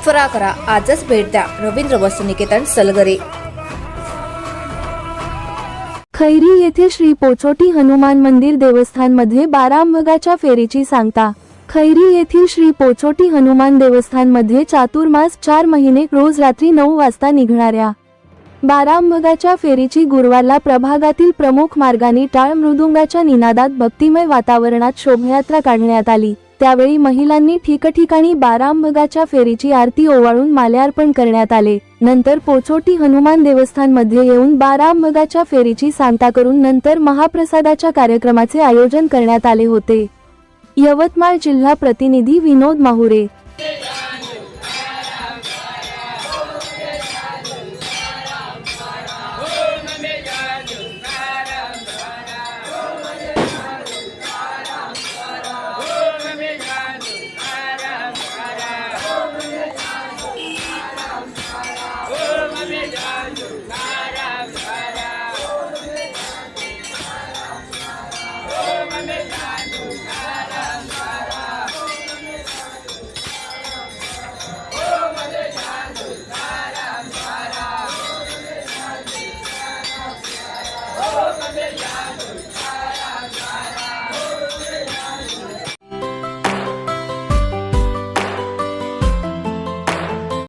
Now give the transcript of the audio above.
फरा करा आजच भेट द्या. रवींद्र वस्तुनिकेतन सलगरे. खैरी येथे श्री पोचोटी हनुमान मंदिर देवस्थानमध्ये बारांबगाच्या फेरीची सांगता. खैरी येथील श्री पोचोटी हनुमान देवस्थानमध्ये चातुर्मास चार महिने रोज रात्री नऊ वाजता निघणाऱ्या. बारांबगाच्या फेरीची गुरुवारला प्रभागातील प्रमुख मार्गाने टाळ मृदुंगाच्या निनादात भक्तिमय वातावरणात शोभायात्रा काढण्यात आली. त्यावेळी महिलांनी ठिकठिकाणी बारांबगाच्या फेरीची आरती ओवाळून माल्यार्पण करण्यात आले. नंतर पोचोटी हनुमान देवस्थानमध्ये येऊन बारांबगाच्या फेरीची सांगता करून नंतर महाप्रसादाच्या कार्यक्रमाचे आयोजन करण्यात आले होते. यवतमाळ जिल्हा प्रतिनिधी विनोद माहुरे